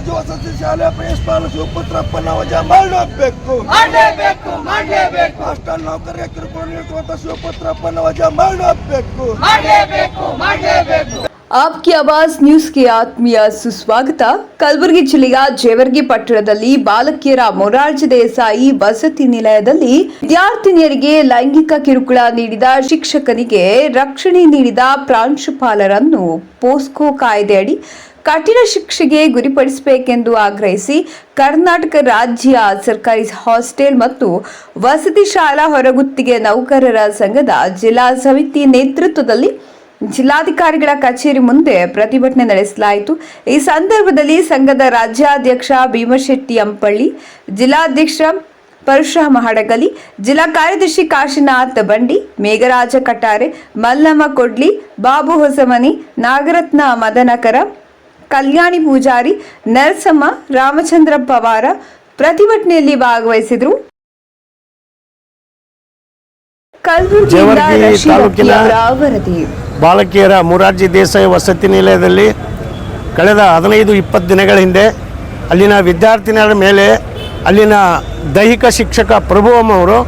ಮೊರಾರ್ಜಿ ವಸತಿ ಶಾಲೆ ಪ್ರಿನ್ಸಿಪಾಲ್ ಶಿವಪುತ್ರಪ್ಪನ ವಜಾ ಮಾಡಬೇಕು ಮಾಡಬೇಕು ಮಾಡಲೇಬೇಕು ಹಾಸ್ಟೆಲ್ ನೌಕರಿಗೆ ಕಿರುಕುಳ ನೀಡುವಂತ ಶಿವಪುತ್ರಪ್ಪನ ವಜಾ ಮಾಡಬೇಕು ಮಾಡಲೇಬೇಕು ಮಾಡಲೇಬೇಕು ಆಪ್ಕಿ ಆವಾಜ್ ನ್ಯೂಸ್ಗೆ ಆತ್ಮೀಯ ಸುಸ್ವಾಗತ. ಕಲಬುರಗಿ ಜಿಲ್ಲೆಯ ಜೇವರ್ಗಿ ಪಟ್ಟಣದಲ್ಲಿ ಬಾಲಕಿಯರ ಮೊರಾರ್ಜಿ ದೇಸಾಯಿ ವಸತಿ ನಿಲಯದಲ್ಲಿ ವಿದ್ಯಾರ್ಥಿನಿಯರಿಗೆ ಲೈಂಗಿಕ ಕಿರುಕುಳ ನೀಡಿದ ಶಿಕ್ಷಕನಿಗೆ ರಕ್ಷಣೆ ನೀಡಿದ ಪ್ರಾಂಶುಪಾಲರನ್ನು ಪೋಸ್ಕೋ ಕಾಯ್ದೆಯಡಿ ಕಠಿಣ ಶಿಕ್ಷೆಗೆ ಗುರಿಪಡಿಸಬೇಕೆಂದು ಆಗ್ರಹಿಸಿ ಕರ್ನಾಟಕ ರಾಜ್ಯ ಸರ್ಕಾರಿ ಹಾಸ್ಟೆಲ್ ಮತ್ತು ವಸತಿ ಶಾಲಾ ಹೊರಗುತ್ತಿಗೆ ನೌಕರರ ಸಂಘದ ಜಿಲ್ಲಾ ಸಮಿತಿ ನೇತೃತ್ವದಲ್ಲಿ ಜಿಲ್ಲಾಧಿಕಾರಿಗಳ ಕಚೇರಿ ಮುಂದೆ ಪ್ರತಿಭಟನೆ ನಡೆಸಲಾಯಿತು. ಈ ಸಂದರ್ಭದಲ್ಲಿ ಸಂಘದ ರಾಜ್ಯಾಧ್ಯಕ್ಷ ಭೀಮಶೆಟ್ಟಿ ಅಂಪಳ್ಳಿ, ಜಿಲ್ಲಾಧ್ಯಕ್ಷ ಪರಶುರಾಮ ಹಡಗಲಿ ಜಿಲ್ಲಾ ಕಾರ್ಯದರ್ಶಿ ಕಾಶಿನಾಥ್ ಬಂಡಿ, ಮೇಘರಾಜ ಕಟಾರೆ, ಮಲ್ಲಮ್ಮ ಕೊಡ್ಲಿ, ಬಾಬು ಹೊಸಮನಿ, ನಾಗರತ್ನ ಮದನಕರ ಕಲ್ಯಾಣಿ ಪೂಜಾರಿ ನರಸಮ್ಮ ರಾಮಚಂದ್ರ ಪವಾರ ಪ್ರತಿಭಟನೆಯಲ್ಲಿ ಭಾಗವಹಿಸಿದರು. ಬಾಲಕಿಯರ ಮುರಾರ್ಜಿ ದೇಸಾಯಿ ವಸತಿ ನಿಲಯದಲ್ಲಿ ಕಳೆದ ಹದಿನೈದು ಇಪ್ಪತ್ತು ದಿನಗಳ ಹಿಂದೆ ಅಲ್ಲಿನ ವಿದ್ಯಾರ್ಥಿನಿಯರ ಮೇಲೆ ಅಲ್ಲಿನ ದೈಹಿಕ ಶಿಕ್ಷಕ ಪ್ರಭುವಮ್ಮ ಅವರು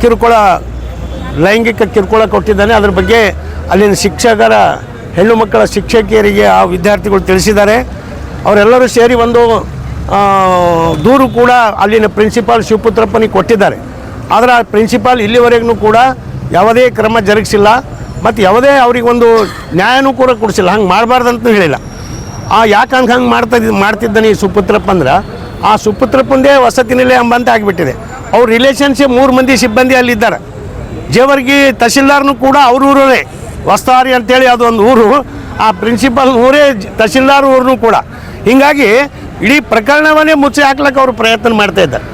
ಕಿರುಕುಳ ಲೈಂಗಿಕ ಕಿರುಕುಳ ಕೊಟ್ಟಿದ್ದಾನೆ. ಅದ್ರ ಬಗ್ಗೆ ಅಲ್ಲಿನ ಶಿಕ್ಷಕರ ಹೆಣ್ಣು ಮಕ್ಕಳ ಶಿಕ್ಷಕಿಯರಿಗೆ ಆ ವಿದ್ಯಾರ್ಥಿಗಳು ತಿಳಿಸಿದ್ದಾರೆ. ಅವರೆಲ್ಲರೂ ಸೇರಿ ಒಂದು ದೂರು ಕೂಡ ಅಲ್ಲಿನ ಪ್ರಿನ್ಸಿಪಾಲ್ ಶಿವಪುತ್ರಪ್ಪನಿಗೆ ಕೊಟ್ಟಿದ್ದಾರೆ. ಆದರೆ ಆ ಪ್ರಿನ್ಸಿಪಾಲ್ ಇಲ್ಲಿವರೆಗೂ ಕೂಡ ಯಾವುದೇ ಕ್ರಮ ಜರುಗಿಸಿಲ್ಲ. ಮತ್ತು ಯಾವುದೇ ಅವ್ರಿಗೆ ಒಂದು ನ್ಯಾಯನೂ ಕೂಡ ಕೊಡಿಸಿಲ್ಲ. ಹಂಗೆ ಮಾಡಬಾರ್ದಂತೂ ಹೇಳಿಲ್ಲ. ಆ, ಯಾಕೆ ಹಂಗೆ ಮಾಡ್ತಾ ಮಾಡ್ತಿದ್ದಾನೆ ಈ ಸುಪುತ್ರಪ್ಪ ಅಂದ್ರೆ, ಆ ಸುಪುತ್ರಪ್ಪಂದೇ ವಸತಿ ನಿಲಯ ಎಂಬಂತೆ ಆಗಿಬಿಟ್ಟಿದೆ. ಅವ್ರ ರಿಲೇಷನ್ಶಿಪ್ ಮೂರು ಮಂದಿ ಸಿಬ್ಬಂದಿ ಅಲ್ಲಿದ್ದಾರೆ. ಜೇವರ್ಗಿ ತಹಶೀಲ್ದಾರ್ನು ಕೂಡ ಅವ್ರ ಊರೇ ವಸ್ತಾರಿ ಅಂತೇಳಿ ಅದೊಂದು ಊರು, ಆ ಪ್ರಿನ್ಸಿಪಲ್ ಊರೇ ತಹಶೀಲ್ದಾರ್ ಊರನ್ನು ಕೂಡ. ಹೀಗಾಗಿ ಇಡೀ ಪ್ರಕರಣವನ್ನೇ ಮುಚ್ಚಿ ಹಾಕ್ಲಿಕ್ಕೆ ಅವರು ಪ್ರಯತ್ನ ಮಾಡ್ತಾ ಇದ್ದಾರೆ.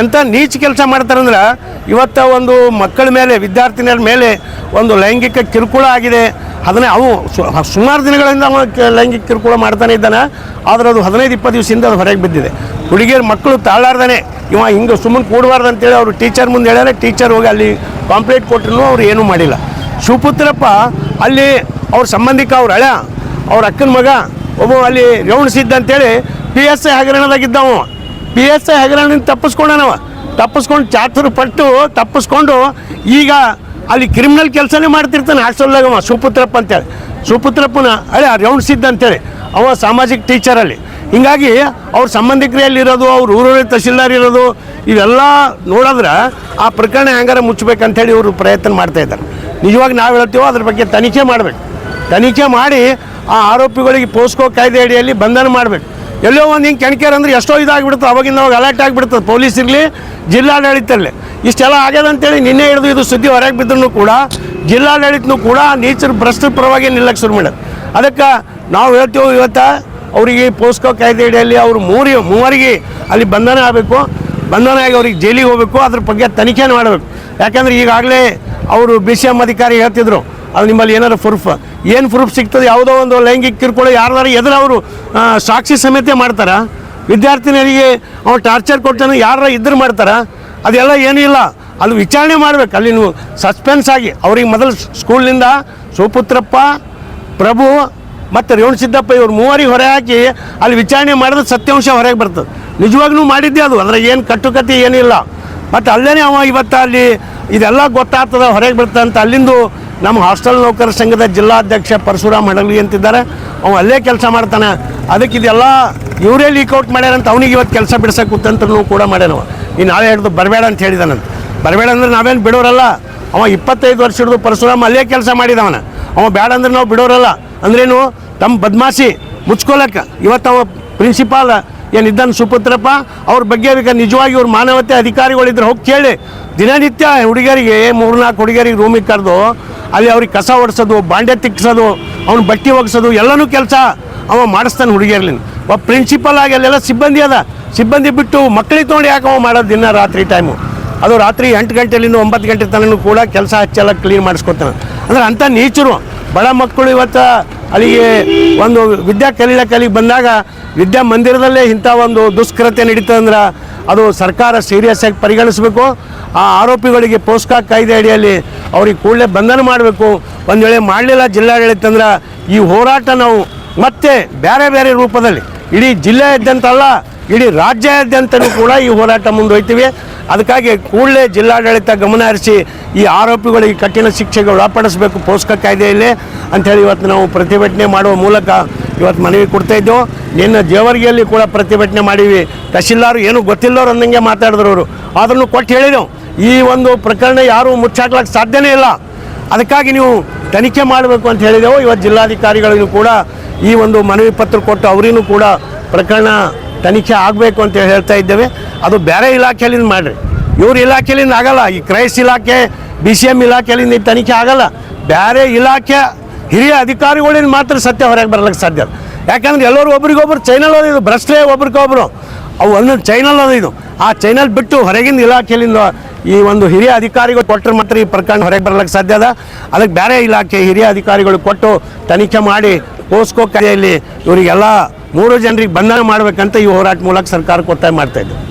ಎಂಥ ನೀಚ ಕೆಲಸ ಮಾಡ್ತಾರಂದ್ರೆ ಇವತ್ತು ಒಂದು ಮಕ್ಕಳ ಮೇಲೆ, ವಿದ್ಯಾರ್ಥಿನಿಯರ ಮೇಲೆ ಒಂದು ಲೈಂಗಿಕ ಕಿರುಕುಳ ಆಗಿದೆ. ಅದನ್ನೇ ಅವು ಸುಮಾರು ದಿನಗಳಿಂದ ಲೈಂಗಿಕ ಕಿರುಕುಳ ಮಾಡ್ತಾನೆ ಇದ್ದಾನೆ. ಆದರೆ ಅದು ಹದಿನೈದು, ಇಪ್ಪತ್ತು ದಿವಸದಿಂದ ಅದು ಹೊರಗೆ ಬಿದ್ದಿದೆ. ಹುಡುಗಿಯರ ಮಕ್ಕಳು ತಾಳಾರ್ದಾನೆ ಇವ ಹಿಂಗೆ ಸುಮ್ಮನೆ ಕೂಡಬಾರ್ದು ಅಂತೇಳಿ ಅವರು ಟೀಚರ್ ಮುಂದೆ ಹೇಳ್ಯಾರೆ. ಟೀಚರ್ ಹೋಗಿ ಅಲ್ಲಿ ಕಾಂಪ್ಲೇಂಟ್ ಕೊಟ್ಟರು ಅವ್ರು ಏನೂ ಮಾಡಿಲ್ಲ. ಶಿವಪುತ್ರಪ್ಪ, ಅಲ್ಲಿ ಅವ್ರ ಸಂಬಂಧಿಕ ಅವ್ರ ಅಳ ಅವ್ರ ಅಕ್ಕನ ಮಗ, ಒಬ್ಬ ಅಲ್ಲಿ ರೌಣಿಸಿದ್ದ ಅಂತೇಳಿ ಪಿ ಎಸ್ ಐ ಹಗರಣದಾಗಿದ್ದವ ಪಿ ಎಸ್ ಐ ಹಗರಣದಿಂದ ತಪ್ಪಿಸ್ಕೊಂಡನವ ತಪ್ಪಿಸ್ಕೊಂಡು ಚಾತುರ್ ಪಟ್ಟು ತಪ್ಪಿಸ್ಕೊಂಡು ಈಗ ಅಲ್ಲಿ ಕ್ರಿಮಿನಲ್ ಕೆಲಸನೇ ಮಾಡ್ತಿರ್ತಾನೆ ಹಾಸ್ಟೆಲ್ದಾಗ ಅವ ಸುಪುತ್ರಪ್ಪ ಅಂತೇಳಿ. ಸುಪುತ್ರಪ್ಪನ ಅಳೆ ಸಿದ್ಧ ಅಂತೇಳಿ. ಅವ ಸಾಮಾಜಿಕ ಟೀಚರಲ್ಲಿ ಹಿಂಗಾಗಿ ಅವ್ರ ಸಂಬಂಧಿಕರಲ್ಲಿ ಇರೋದು ಅವ್ರ ಊರಲ್ಲಿ ತಹಶೀಲ್ದಾರ್ ಇರೋದು ಇವೆಲ್ಲ ನೋಡಿದ್ರೆ ಆ ಪ್ರಕರಣ ಹೆಂಗಾರ ಮುಚ್ಚಬೇಕಂತೇಳಿ ಇವರು ಪ್ರಯತ್ನ ಮಾಡ್ತಾ ಇದ್ದಾರೆ. ನಿಜವಾಗಿ ನಾವು ಹೇಳ್ತೀವೋ ಅದ್ರ ಬಗ್ಗೆ ತನಿಖೆ ಮಾಡಬೇಕು. ತನಿಖೆ ಮಾಡಿ ಆ ಆರೋಪಿಗಳಿಗೆ ಪೋಸ್ಕೋ ಕಾಯ್ದೆ ಅಡಿಯಲ್ಲಿ ಬಂಧನ ಮಾಡಬೇಕು. ಎಲ್ಲೋ ಒಂದು ಹಿಂಗೆ ಕೆಣಕ್ಯಾರ ಅಂದ್ರೆ ಎಷ್ಟೋ ಇದಾಗ್ಬಿಡುತ್ತೆ ಅವಾಗಿಂದ ಅವಾಗ ಅಲರ್ಟ್ ಆಗಿಬಿಡ್ತದೆ. ಪೊಲೀಸ್ ಇರಲಿ ಜಿಲ್ಲಾಡಳಿತ ಇರಲಿ ಇಷ್ಟೆಲ್ಲ ಆಗ್ಯದ ಅಂತೇಳಿ ನಿನ್ನೆ ಹಿಡಿದು ಇದು ಸುದ್ದಿ ಹೊರಗೆ ಬಿದ್ದರೂ ಕೂಡ, ಜಿಲ್ಲಾಡಳಿತನೂ ಕೂಡ ನೇಚರ್ ಭ್ರಷ್ಟರ ಪರವಾಗಿ ನಿಲ್ಲಕ್ಕೆ ಶುರು ಮಾಡೋದು ಅದಕ್ಕೆ ನಾವು ಹೇಳ್ತೀವಿ ಇವತ್ತು ಅವರಿಗೆ ಪೋಸ್ಕೋ ಕಾಯ್ದೆ ಅಡಿಯಲ್ಲಿ ಅವರು ಮೂರಿ, ಮೂವರಿಗೆ ಅಲ್ಲಿ ಬಂಧನ ಆಗಬೇಕು. ಬಂಧನ ಆಗಿ ಅವ್ರಿಗೆ ಜೈಲಿಗೆ ಹೋಗಬೇಕು. ಅದ್ರ ಬಗ್ಗೆ ತನಿಖೆನ ಮಾಡಬೇಕು. ಯಾಕಂದ್ರೆ ಈಗಾಗಲೇ ಅವರು ಬಿ ಸಿ ಎಂ ಅಧಿಕಾರಿ ಹೇಳ್ತಿದ್ರು. ಅದು ನಿಮ್ಮಲ್ಲಿ ಏನಾರು ಪ್ರೂಫ್? ಏನು ಪ್ರೂಫ್ ಸಿಗ್ತದೆ? ಯಾವುದೋ ಒಂದು ಲೈಂಗಿಕ ಕಿರುಕುಳ ಯಾರ್ದಾರು ಎದುರು ಅವರು ಸಾಕ್ಷಿ ಸಮೇತ ಮಾಡ್ತಾರೆ? ವಿದ್ಯಾರ್ಥಿನಿಯರಿಗೆ ಅವ್ನು ಟಾರ್ಚರ್ ಕೊಡ್ತಾನೆ ಯಾರ ಇದ್ರು ಮಾಡ್ತಾರೆ? ಅದೆಲ್ಲ ಏನೂ ಇಲ್ಲ. ಅಲ್ಲಿ ವಿಚಾರಣೆ ಮಾಡ್ಬೇಕು. ಅಲ್ಲಿ ನೀವು ಸಸ್ಪೆನ್ಸ್ ಆಗಿ, ಅವ್ರಿಗೆ ಮೊದಲು ಸ್ಕೂಲ್ನಿಂದ ಸುಪುತ್ರಪ್ಪ ಪ್ರಭು ಮತ್ತು ರೇವಣ ಸಿದ್ದಪ್ಪ ಇವ್ರು ಮೂವರಿಗೆ ಹೊರೆ ಹಾಕಿ ಅಲ್ಲಿ ವಿಚಾರಣೆ ಮಾಡಿದ್ರೆ ಸತ್ಯಾಂಶ ಹೊರಗೆ ಬರ್ತದೆ. ನಿಜವಾಗ್ಲೂ ಮಾಡಿದ್ದೆ ಅದು. ಅದರ ಏನು ಕಟ್ಟುಕತೆ ಏನಿಲ್ಲ. ಮತ್ತು ಅಲ್ಲೇ ಅವ ಇವತ್ತು ಅಲ್ಲಿ ಇದೆಲ್ಲ ಗೊತ್ತಾಗ್ತದೆ, ಹೊರಗೆ ಬರ್ತದೆ ಅಂತ ಅಲ್ಲಿಂದು ನಮ್ಮ ಹಾಸ್ಟೆಲ್ ನೌಕರ ಸಂಘದ ಜಿಲ್ಲಾಧ್ಯಕ್ಷ ಪರಶುರಾಮ್ ಹಡಗಲಿ ಅಂತಿದ್ದಾರೆ. ಅವ ಅಲ್ಲೇ ಕೆಲಸ ಮಾಡ್ತಾನೆ. ಅದಕ್ಕೆ ಇದೆಲ್ಲ ಇವರೇ ಲೀಕ್ಔಟ್ ಮಾಡ್ಯಾರಂತ ಅವನಿಗೆ ಇವತ್ತು ಕೆಲಸ ಬಿಡ್ಸಕ್ಕೆ ಕೂತಂತನೂ ಕೂಡ ಮಾಡ್ಯಾನವ ಈ ನಾಳೆ ಹಿಡಿದು ಬರಬೇಡ ಅಂತ ಹೇಳಿದಾನಂತ. ಬರಬೇಡ ಅಂದ್ರೆ ನಾವೇನು ಬಿಡೋರಲ್ಲ. ಅವ ಇಪ್ಪತ್ತೈದು ವರ್ಷ ಹಿಡಿದು ಪರಶುರಾಮ್ ಅಲ್ಲೇ ಕೆಲಸ ಮಾಡಿದವನ. ಅವ ಬೇಡ ಅಂದ್ರೆ ನಾವು ಬಿಡೋರಲ್ಲ. ಅಂದ್ರೇನು ತಮ್ಮ ಬದ್ಮಾಸಿ ಮುಚ್ಕೊಳಕ್ಕೆ ಇವತ್ತು ಅವ ಪ್ರಿನ್ಸಿಪಾಲ್ ಏನಿದ್ದಾನೆ ಸುಪುತ್ರಪ್ಪ, ಅವ್ರ ಬಗ್ಗೆ ಈಗ ನಿಜವಾಗಿ ಇವ್ರ ಮಾನವತೆ ಅಧಿಕಾರಿಗಳಿದ್ರೆ ಹೋಗಿ ಕೇಳಿ. ದಿನನಿತ್ಯ ಹುಡುಗಿಯರಿಗೆ ಮೂರ್ನಾಲ್ಕು ಹುಡುಗಿಯರಿಗೆ ರೂಮಿಗೆ ಕರೆದು, ಅಲ್ಲಿ ಅವ್ರಿಗೆ ಕಸ ಹೊಡ್ಸೋದು ಬಾಂಡೆ ತಿಕ್ಸೋದು, ಅವ್ನ ಬಟ್ಟೆ ಒಗ್ಸೋದು, ಎಲ್ಲನೂ ಕೆಲಸ ಅವ ಮಾಡಿಸ್ತಾನೆ ಹುಡುಗಿಯರ್ಲಿಂದ. ಒಬ್ಬ ಪ್ರಿನ್ಸಿಪಲ್ ಆಗಿ ಅಲ್ಲೆಲ್ಲ ಸಿಬ್ಬಂದಿ ಅದ. ಸಿಬ್ಬಂದಿ ಬಿಟ್ಟು ಮಕ್ಕಳಿಗೆ ತೊಗೊಂಡು ಯಾಕೆ ಅವ ಮಾಡೋದು ದಿನ ರಾತ್ರಿ ಟೈಮು ಅದು ರಾತ್ರಿ ಎಂಟು ಗಂಟೆಲಿಂದ ಒಂಬತ್ತು ಗಂಟೆ ತನಕ ಕೂಡ ಕೆಲಸ ಹಚ್ಚೆಲ್ಲ ಕ್ಲೀನ್ ಮಾಡಿಸ್ಕೊತಾನೆ. ಅಂದ್ರೆ ಅಂಥ ನೀಚರು. ಬಡ ಮಕ್ಕಳು ಇವತ್ತು ಅಲ್ಲಿಗೆ ಒಂದು ವಿದ್ಯಾ ಕಲೀಲಕ್ಕೆ ಅಲ್ಲಿಗೆ ಬಂದಾಗ ವಿದ್ಯಾ ಮಂದಿರದಲ್ಲೇ ಇಂಥ ಒಂದು ದುಷ್ಕೃತ್ಯ ನಡೀತದಂದ್ರೆ ಅದು ಸರ್ಕಾರ ಸೀರಿಯಸ್ ಆಗಿ ಪರಿಗಣಿಸಬೇಕು. ಆ ಆರೋಪಿಗಳಿಗೆ ಪೋಸ್ಕಾ ಕಾಯ್ದೆ ಅಡಿಯಲ್ಲಿ ಅವ್ರಿಗೆ ಕೂಡಲೇ ಬಂಧನ ಮಾಡಬೇಕು. ಒಂದು ವೇಳೆ ಮಾಡಲಿಲ್ಲ ಜಿಲ್ಲಾಡಳಿತ ಅಂದ್ರೆ ಈ ಹೋರಾಟ ನಾವು ಮತ್ತೆ ಬೇರೆ ಬೇರೆ ರೂಪದಲ್ಲಿ ಇಡೀ ಜಿಲ್ಲೆಯಾದ್ಯಂತಲ್ಲ ಇಡೀ ರಾಜ್ಯಾದ್ಯಂತನೂ ಕೂಡ ಈ ಹೋರಾಟ ಮುಂದುವಯ್ತೀವಿ ಅದಕ್ಕಾಗಿ ಕೂಡಲೇ ಜಿಲ್ಲಾಡಳಿತ ಗಮನ ಹರಿಸಿ ಈ ಆರೋಪಿಗಳಿಗೆ ಕಠಿಣ ಶಿಕ್ಷೆಗೆ ಒಳಪಡಿಸಬೇಕು. ಪೋಷಕ ಕಾಯ್ದೆಯಲ್ಲಿ ಅಂಥೇಳಿ ಇವತ್ತು ನಾವು ಪ್ರತಿಭಟನೆ ಮಾಡುವ ಮೂಲಕ ಇವತ್ತು ಮನವಿ ಕೊಡ್ತಾ ಇದ್ದೆವು. ನಿನ್ನ ದೇವರಿಗೆಯಲ್ಲಿ ಕೂಡ ಪ್ರತಿಭಟನೆ ಮಾಡೀವಿ ತಹಶೀಲ್ದಾರ್ ಏನು ಗೊತ್ತಿಲ್ಲವ್ರು ಅಂದಂಗೆ ಮಾತಾಡಿದ್ರು ಅವರು. ಅದನ್ನು ಕೊಟ್ಟು ಹೇಳಿದೆವು. ಈ ಒಂದು ಪ್ರಕರಣ ಯಾರೂ ಮುಚ್ಚಾಕ್ಲಕ್ಕೆ ಸಾಧ್ಯನೇ ಇಲ್ಲ. ಅದಕ್ಕಾಗಿ ನೀವು ತನಿಖೆ ಮಾಡಬೇಕು ಅಂತ ಹೇಳಿದೆವು. ಇವತ್ತು ಜಿಲ್ಲಾಧಿಕಾರಿಗಳಿಗೂ ಕೂಡ ಈ ಒಂದು ಮನವಿ ಪತ್ರ ಕೊಟ್ಟು ಅವರಿಗೂ ಕೂಡ ಪ್ರಕರಣ ತನಿಖೆ ಆಗಬೇಕು ಅಂತ ಹೇಳ್ತಾ ಇದ್ದೇವೆ. ಅದು ಬೇರೆ ಇಲಾಖೆಯಿಂದ ಮಾಡಿರಿ. ಇವ್ರ ಇಲಾಖೆಯಲ್ಲಿಂದ ಆಗಲ್ಲ. ಈ ಕ್ರೈಸ್ ಇಲಾಖೆ, ಬಿ ಸಿ ಎಂ ಇಲಾಖೆಯಿಂದ ಈ ತನಿಖೆ ಆಗಲ್ಲ. ಬೇರೆ ಇಲಾಖೆ, ಹಿರಿಯ ಅಧಿಕಾರಿಗಳಿಂದ ಮಾತ್ರ ಸತ್ಯ ಹೊರಗೆ ಬರಲಿಕ್ಕೆ ಸಾಧ್ಯ ಯಾಕಂದ್ರೆ ಎಲ್ಲರೂ ಒಬ್ರಿಗೊಬ್ರು ಚೈನಲ್ ಇದು. ಭ್ರಷ್ಟೇ ಒಬ್ರಿಗೊಬ್ರು. ಅವು ಒಂದೊಂದು ಚೈನಲ್ ಅದು ಇದು. ಆ ಚೈನಲ್ ಬಿಟ್ಟು ಹೊರಗಿನ ಇಲಾಖೆಯಿಂದ ಈ ಒಂದು ಹಿರಿಯ ಅಧಿಕಾರಿಗಳು ಕೊಟ್ಟರೆ ಮಾತ್ರ ಈ ಪ್ರಕರಣ ಹೊರಗೆ ಬರಲಿಕ್ಕೆ ಸಾಧ್ಯ ಅದ. ಅದಕ್ಕೆ ಬೇರೆ ಇಲಾಖೆ ಹಿರಿಯ ಅಧಿಕಾರಿಗಳು ಕೊಟ್ಟು ತನಿಖೆ ಮಾಡಿ, ಪೋಸ್ಕೋ ಕಾಯ್ದೆಯಲ್ಲಿ ಇವರಿಗೆಲ್ಲ ಮೂರು ಜನರಿಗೆ ಬಂಧನ ಮಾಡಬೇಕಂತ ಈ ಹೋರಾಟ ಮೂಲಕ ಸರ್ಕಾರಕ್ಕೆ ಒತ್ತಾಯ ಮಾಡ್ತಾ ಇದ್ದೀವಿ